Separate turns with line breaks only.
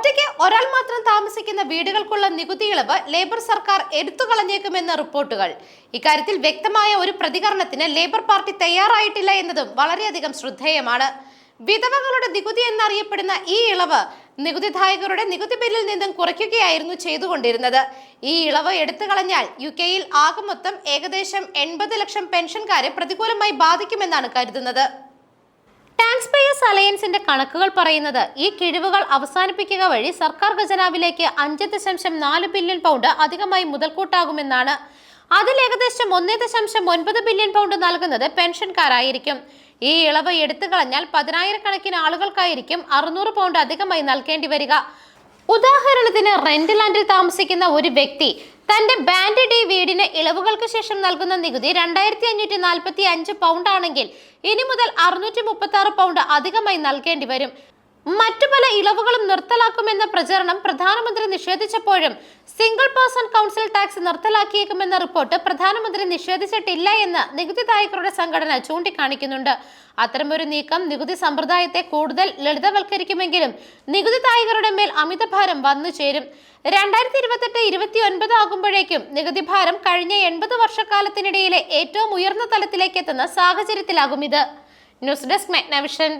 ഒറ്റയ്ക്ക് ഒരാൾ മാത്രം താമസിക്കുന്ന വീടുകൾക്കുള്ള നികുതി ഇളവ് ലേബർ സർക്കാർ എടുത്തു കളഞ്ഞേക്കുമെന്ന റിപ്പോർട്ടുകൾ. ഇക്കാര്യത്തിൽ വ്യക്തമായ ഒരു പ്രതികരണത്തിന് ലേബർ പാർട്ടി തയ്യാറായിട്ടില്ല എന്നതും വളരെയധികം ശ്രദ്ധേയമാണ്. വിധവകളുടെ നികുതി എന്നറിയപ്പെടുന്ന ഈ ഇളവ് നികുതിദായകരുടെ നികുതി ബില്ലിൽ നിന്നും കുറയ്ക്കുകയായിരുന്നു ചെയ്തുകൊണ്ടിരുന്നത്. ഈ ഇളവ് എടുത്തു കളഞ്ഞാൽ യു കെയിൽ ആകെ മൊത്തം ഏകദേശം എൺപത് ലക്ഷം പെൻഷൻകാരെ പ്രതികൂലമായി ബാധിക്കുമെന്നാണ് കരുതുന്നത്. ടാക്സ് പേയേഴ്സ് അലയൻസിന്റെ കണക്കുകൾ പറയുന്നത് ഈ കിഴിവുകൾ അവസാനിപ്പിക്കുക വഴി സർക്കാർ ഖജനാവിലേക്ക് അഞ്ച് ദശാംശം നാല് ബില്യൺ പൗണ്ട് അധികമായി മുതൽക്കൂട്ടാകുമെന്നാണ്. അതിൽ ഏകദേശം ഒന്നേ ദശാംശം ഒൻപത് ബില്യൺ പൗണ്ട് നൽകുന്നത് പെൻഷൻകാരായിരിക്കും. ഈ ഇളവ് എടുത്തു കളഞ്ഞാൽ പതിനായിരക്കണക്കിന് ആളുകൾക്കായിരിക്കും അറുന്നൂറ് പൗണ്ട് അധികമായി നൽകേണ്ടി വരിക. ഉദാഹരണത്തിന് റെന്റ് ലാൻഡിൽ താമസിക്കുന്ന ഒരു വ്യക്തി തന്റെ ബാൻഡ് ഡി വീടിന് ഇളവുകൾക്ക് ശേഷം നൽകുന്ന നികുതി രണ്ടായിരത്തി അഞ്ഞൂറ്റി നാൽപ്പത്തി അഞ്ച് പൗണ്ട് ആണെങ്കിൽ ഇനി മുതൽ അറുന്നൂറ്റി മുപ്പത്തി ആറ് പൗണ്ട് അധികമായി നൽകേണ്ടി വരും. മറ്റു പല ഇളവുകളും നിർത്തലാക്കുമെന്ന പ്രചരണം പ്രധാനമന്ത്രി നിഷേധിച്ചപ്പോഴും സിംഗിൾ പേഴ്സൺ കൗൺസിൽ ടാക്സ് നിർത്തലാക്കിയേക്കുമെന്ന റിപ്പോർട്ട് പ്രധാനമന്ത്രി നിഷേധിച്ചിട്ടില്ല എന്ന് നികുതിദായകരുടെ സംഘടന ചൂണ്ടിക്കാണിക്കുന്നുണ്ട്. അത്തരമൊരു നീക്കം നികുതി സമ്പ്രദായത്തെ കൂടുതൽ ലളിതവൽക്കരിക്കുമെങ്കിലും നികുതിദായകരുടെ മേൽ അമിതഭാരം വന്നു ചേരും. രണ്ടായിരത്തി ഇരുപത്തെട്ട് ഇരുപത്തി ഒൻപത് ആകുമ്പോഴേക്കും നികുതി ഭാരം കഴിഞ്ഞ എൺപത് വർഷക്കാലത്തിനിടയിലെ ഏറ്റവും ഉയർന്ന തലത്തിലേക്ക് എത്തുന്ന സാഹചര്യത്തിലാകും ഇത്. News desk മെഗ്നവിഷൻ.